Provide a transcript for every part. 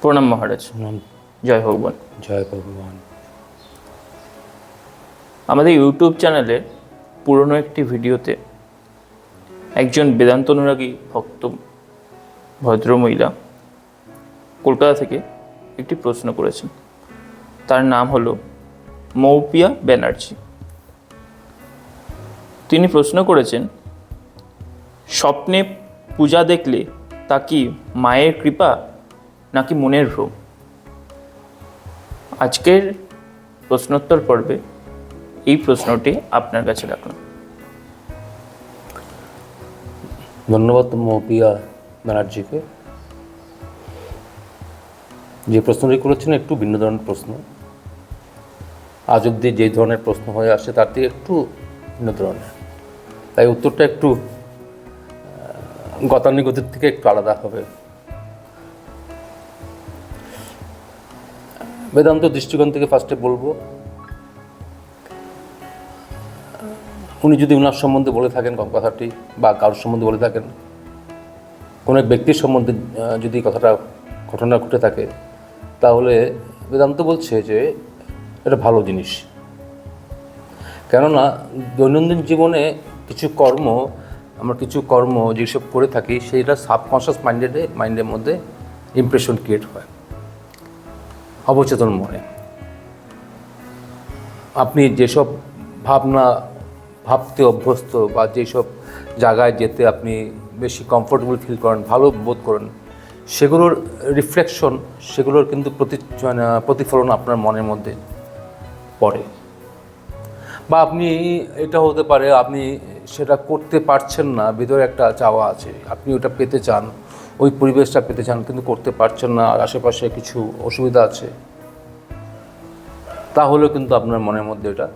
প্রণাম মহারাজ। জয় ভগবান। জয় ভগবান। আমাদের ইউটিউব চ্যানেলে পুরনো একটি ভিডিওতে একজন বেদান্ত অনুরাগী ভক্ত ভদ্রমহিলা কলকাতা থেকে একটি প্রশ্ন করেছেন। তার নাম হলো মৌপিয়া ব্যানার্জি তিনি প্রশ্ন করেছেন, স্বপ্নে পূজা দেখলে তা কি মায়ের কৃপা নাকি মনের ভ্রম? আজকের প্রশ্নোত্তর পর্বে এই প্রশ্নটি আপনার কাছে রাখলাম। ধন্যবাদ মৌপিয়া ব্যানার্জিকে যে প্রশ্নটি করেছেন একটু ভিন্ন ধরনের প্রশ্ন। আজ অব্দি যে ধরনের প্রশ্ন হয়ে আসছে তার থেকে একটু ভিন্ন ধরনের। তাই উত্তরটা একটু গতানুগতির থেকে একটু আলাদা হবে। বেদান্ত দৃষ্টিকোণ থেকে ফার্স্টে বলব, উনি যদি ওনার সম্বন্ধে বলে থাকেন কথাটি, বা কারোর সম্বন্ধে বলে থাকেন, কোনো এক ব্যক্তির সম্বন্ধে যদি কথাটা ঘটনা ঘটে থাকে, তাহলে বেদান্ত বলছে যে এটা ভালো জিনিস। কেননা দৈনন্দিন জীবনে কিছু কর্ম, আমরা কিছু কর্ম যেসব করে থাকি, সেইটা সাবকনশিয়াস মাইন্ডেডে মাইন্ডের মধ্যে ইমপ্রেশন ক্রিয়েট হয়। অবচেতন মনে। আপনি যেসব ভাবনা, ভাবতে অভ্যস্ত বা যেসব জায়গায় যেতে আপনি বেশি কমফোর্টেবল ফিল করেন, ভালো বোধ করেন, সেগুলোর রিফ্লেকশন সেগুলোর কিন্তু প্রতি প্রতিফলন আপনার মনের মধ্যে। পড়ে। বা আপনি এটা হতে পারে, আপনি সেটা করতে পারছেন না, ভিতরে একটা চাওয়া আছে, আপনি ওটা পেতে চান, ওই পরিবেশটা পেতে চান, কিন্তু করতে পারছেন না, আর আশেপাশে কিছু অসুবিধা আছে তাহলেও কিন্তু আপনার মনের মধ্যে এটা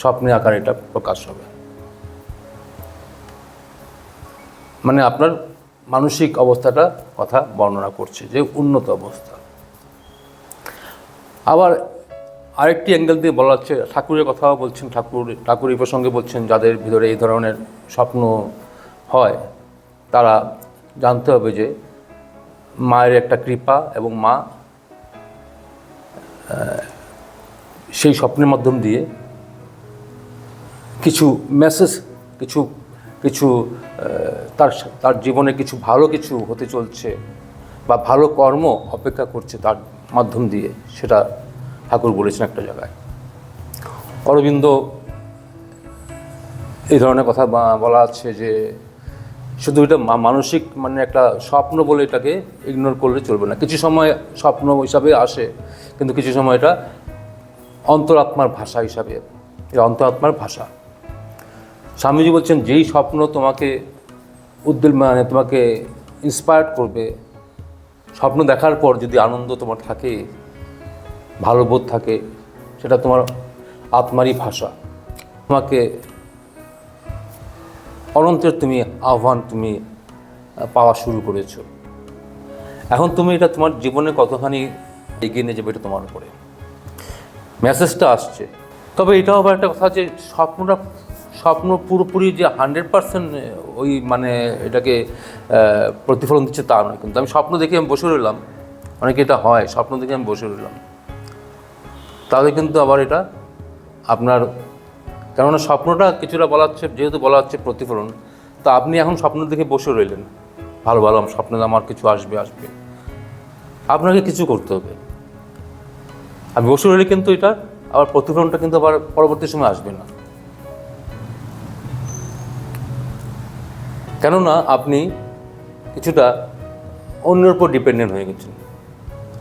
স্বপ্নে আকার এটা প্রকাশ হবে। মানে আপনার মানসিক অবস্থাটা কথা বর্ণনা করছে, যে উন্নত অবস্থা। আবার আরেকটি অ্যাঙ্গেল দিয়ে বলা হচ্ছে ঠাকুরের কথাও বলছেন, ঠাকুর ঠাকুর এই প্রসঙ্গে বলছেন, যাদের ভিতরে এই ধরনের স্বপ্ন হয়, তারা জানতে হবে যে মায়ের একটা কৃপা এবং মা সেই স্বপ্নের মাধ্যম দিয়ে কিছু মেসেজ কিছু কিছু তার তার জীবনে কিছু ভালো কিছু হতে চলছে বা ভালো কর্ম অপেক্ষা করছে তার মাধ্যম দিয়ে, সেটা ঠাকুর বলেছেন একটা জায়গায়। অরবিন্দ এই ধরনের কথা বলা আছে যে শুধু এটা মানসিক মানে একটা স্বপ্ন বলে এটাকে ইগনোর করলে চলবে না। কিছু সময় স্বপ্ন হিসাবে আসে, কিন্তু কিছু সময় এটা অন্তরাত্মার ভাষা হিসাবে, এটা অন্তরাত্মার ভাষা। স্বামীজি বলছেন, যেই স্বপ্ন তোমাকে উদ্দিল মানে তোমাকে ইন্সপায়ার করবে, স্বপ্ন দেখার পর যদি আনন্দ তোমার থাকে ভালো বোধ থাকে, সেটা তোমার আত্মারই ভাষা। তোমাকে অনন্তের তুমি আহ্বান তুমি পাওয়া শুরু করেছ। এখন তুমি এটা তোমার জীবনে কতখানি এগিয়ে নিয়ে যাবে এটা তোমার উপরে। মেসেজটা আসছে। তবে এটাও আবার একটা কথা যে স্বপ্নটা, স্বপ্ন পুরোপুরি যে হান্ড্রেড পার্সেন্ট ওই মানে এটাকে প্রতিফলন দিচ্ছে তা নয়। কিন্তু আমি স্বপ্ন দেখে আমি বসে রইলাম। অনেকে এটা হয়, স্বপ্ন দেখে আমি বসে রইলাম। তাহলে কিন্তু আবার এটা আপনার, কেননা স্বপ্নটা কিছুটা বলা হচ্ছে, যেহেতু বলা হচ্ছে প্রতিফলন, তা আপনি এখন স্বপ্ন দেখে বসে রইলেন। ভালো ভালো স্বপ্নে আমার কিছু আসবে আসবে। আপনাকে কিছু করতে হবে। আমি বসে রইলে কিন্তু এটা, আবার প্রতিফলনটা কিন্তু আবার পরবর্তী সময় আসবে না। কেননা আপনি কিছুটা অন্যের উপর ডিপেন্ডেন্ট হয়ে গেছেন।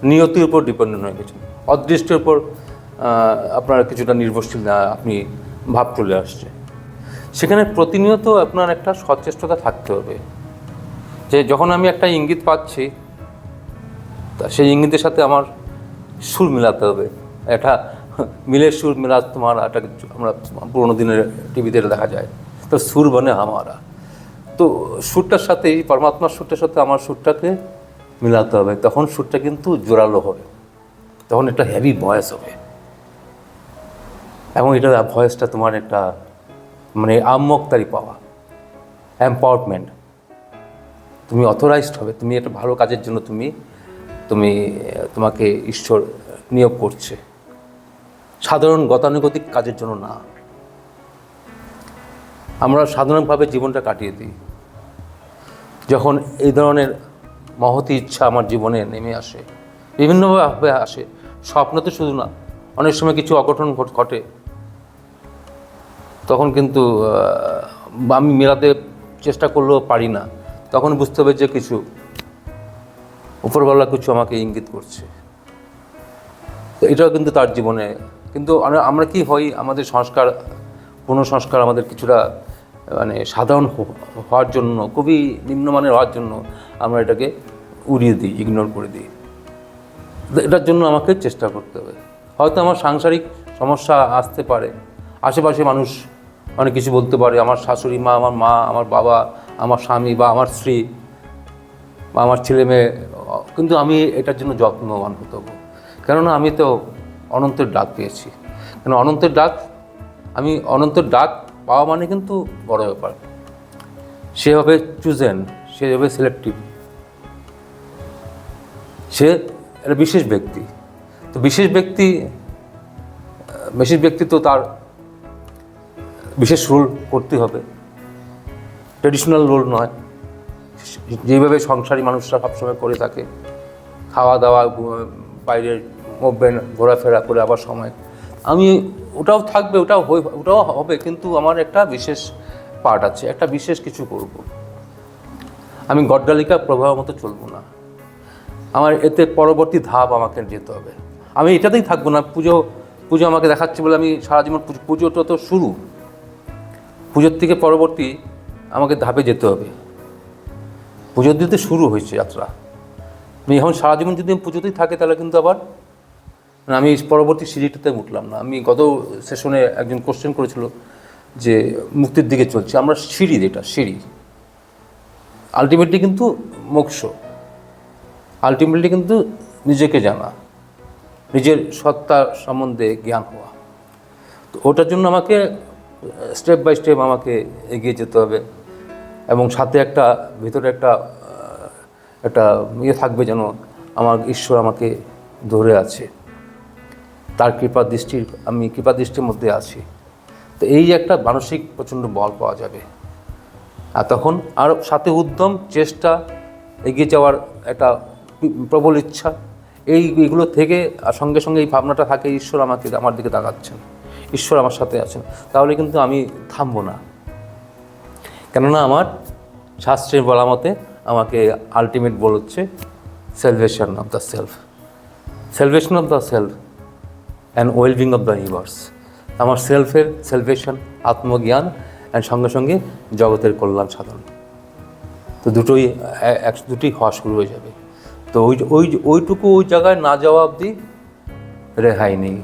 নিয়তির উপর ডিপেন্ডেন্ট হয়ে গেছেন। অদৃষ্টের উপর আপনার কিছুটা নির্ভরশীল না, আপনি ভাব চলে আসছে। সেখানে প্রতিনিয়ত আপনার একটা সচেষ্টতা থাকতে হবে। যে যখন আমি একটা ইঙ্গিত পাচ্ছি, তা সেই ইঙ্গিতের সাথে আমার সুর মেলাতে হবে। একটা মিলের সুর মেলা তোমার একটা আমরা পুরোনো দিনের টিভিতে দেখা যায়। তো সুর বনে আমারা। তো সুরটার সাথে, এই পরমাত্মার সুরটার সাথে আমার সুরটাকে মিলাতে হবে। তখন সুরটা কিন্তু জোরালো হবে। তখন একটা হেভি ভয়েস হবে। এবং এটা ভয়েসটা তোমার একটা মানে আম্মকতারি পাওয়া এম্পাওয়ারমেন্ট তুমি অথরাইজড হবে, তুমি একটা ভালো কাজের জন্য তুমি তুমি, তোমাকে ঈশ্বর নিয়োগ করছে। সাধারণ গতানুগতিক কাজের জন্য না। আমরা সাধারণভাবে জীবনটা কাটিয়ে দিই। যখন এই ধরনের মহতি ইচ্ছা আমার জীবনে নেমে আসে, বিভিন্নভাবে আসে, স্বপ্ন তো শুধু না, অনেক সময় কিছু অঘটন ঘটে। তখন কিন্তু আমি মেলাতে চেষ্টা করলেও পারি না। তখন বুঝতে হবে যে কিছু, উপরওয়ালা কিছু আমাকে ইঙ্গিত করছে। তো এটাও কিন্তু তার জীবনে, কিন্তু আমরা- কি হই, আমাদের সংস্কার পুনঃ সংস্কার আমাদের কিছুটা মানে সাধারণ হওয়ার জন্য, খুবই নিম্নমানের হওয়ার জন্য আমরা এটাকে উড়িয়ে দিই ইগনোর করে দিই। এটার জন্য আমাকে চেষ্টা করতে হবে। হয়তো আমার সাংসারিক সমস্যা আসতে পারে, আশেপাশে মানুষ অনেক কিছু বলতে পারে। আমার শাশুড়ি মা, আমার মা, আমার বাবা, আমার স্বামী বা আমার স্ত্রী বা আমার ছেলে মেয়ে, কিন্তু আমি এটার জন্য যত্নবান হতে হব। কেননা আমি তো অনন্তের ডাক পেয়েছি। কেন অনন্তের ডাক, আমি অনন্তের ডাক পাওয়া মানে কিন্তু বড় ব্যাপার। সে হবে চুজেন, সে হবে সিলেক্টিভ সে একটা বিশেষ ব্যক্তি। তো বিশেষ ব্যক্তি বিশেষ ব্যক্তি তো তার বিশেষ রোল করতে হবে। ট্রেডিশনাল রোল নয়। যেভাবে সংসারী মানুষরা সবসময় করে থাকে খাওয়া দাওয়া বাইরে মুভমেন্ট ঘোরাফেরা করে আবার সময়। আমি ওটাও থাকবে, ওটাও ওটাও হবে, কিন্তু আমার একটা বিশেষ পার্ট আছে, একটা বিশেষ কিছু করব। আমি গড্ডালিকা প্রভাব মতো চলবো না। আমার এতে পরবর্তী ধাপ আমাকে যেতে হবে। আমি এটাতেই থাকব না, পুজো পুজো আমাকে দেখাচ্ছে বলে আমি সারা জীবন পুজো, পুজোটা তো শুরু। পুজোর থেকে পরবর্তী আমাকে ধাপে যেতে হবে। পুজোর দিতে শুরু হয়েছে যাত্রা। আমি এখন সারা জীবন যদি আমি পুজোতেই থাকে, তাহলে কিন্তু আবার আমি পরবর্তী সিঁড়িটাতে উঠলাম না। আমি গত সেশনে একজন কোশ্চেন করেছিল যে মুক্তির দিকে চলছে। আমরা সিঁড়ি যেটা, সিঁড়ি। আলটিমেটলি কিন্তু মোক্ষ। আলটিমেটলি কিন্তু নিজেকে জানা। নিজের সত্তা সম্বন্ধে জ্ঞান হওয়া। তো ওটার জন্য আমাকে স্টেপ বাই স্টেপ আমাকে এগিয়ে যেতে হবে এবং সাথে একটা, ভিতরে একটা একটা ইয়ে থাকবে যেন আমার ঈশ্বর আমাকে ধরে আছে। তার কৃপা দৃষ্টির, আমি কৃপা দৃষ্টির মধ্যে আছি। তো এই একটা মানসিক প্রচণ্ড বল পাওয়া যাবে। আর তখন আর সাথে উদ্যম, চেষ্টা, এগিয়ে যাওয়ার একটা প্রবল ইচ্ছা, এই, এগুলো থেকে আর সঙ্গে সঙ্গে এই ভাবনাটা থাকে, ঈশ্বর আমাকে, আমার দিকে তাকাচ্ছেন। ঈশ্বর আমার সাথে আছেন, তাহলে কিন্তু আমি থামবো না। কেননা আমার শাস্ত্রের বলা মতে আমাকে আলটিমেট বলছে salvation of the self salvation of the self and wellbeing of the universe আমার সেলফের সেলভেশন আত্মজ্ঞান অ্যান্ড সঙ্গে সঙ্গে জগতের কল্যাণ সাধন। তো দুটোই, এক, দুটোই হওয়া শুরু হয়ে যাবে। তো ওই ওই, ওইটুকু ওই জায়গায় না যাওয়া অবধি রেহাই নেই।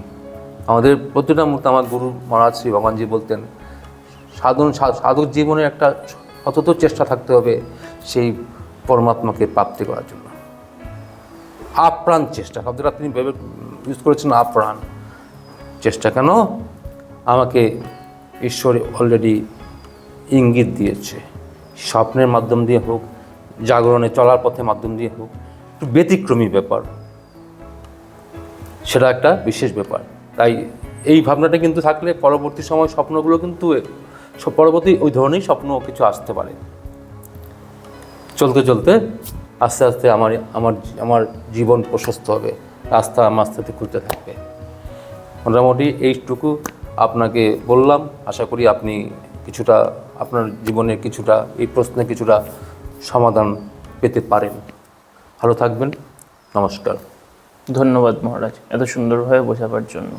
আমাদের প্রতিটা মুহূর্তে আমার গুরু মহারাজ শ্রী ভগবানজি বলতেন, সাধন সা- সাধক জীবনে একটা সতত চেষ্টা থাকতে হবে সেই পরমাত্মাকে প্রাপ্তি করার জন্য। আপ্রাণ চেষ্টা, শব্দটা তিনি ভেবে ইউজ করেছেন আপ্রাণ। চেষ্টা কেন? আমাকে ঈশ্বর অলরেডি ইঙ্গিত দিয়েছে। স্বপ্নের মাধ্যম দিয়ে হোক, জাগরণে চলার পথে মাধ্যম দিয়ে হোক, একটু ব্যতিক্রমী ব্যাপার। সেটা একটা বিশেষ ব্যাপার। তাই এই ভাবনাটা কিন্তু থাকলে পরবর্তী সময় স্বপ্নগুলো কিন্তু পরবর্তী ওই ধরনেরই স্বপ্ন কিছু আসতে পারে। চলতে চলতে আস্তে আস্তে আমার আমার আমার জীবন প্রশস্ত হবে, রাস্তা আমার আস্তে আস্তে খুলতে থাকবে। মোটামুটি এইটুকু আপনাকে বললাম। আশা করি আপনি কিছুটা আপনার জীবনে কিছুটা, এই প্রশ্নে কিছুটা সমাধান পেতে পারেন। ভালো থাকবেন। নমস্কার। ধন্যবাদ মহারাজ এত সুন্দরভাবে বোঝাবার জন্য।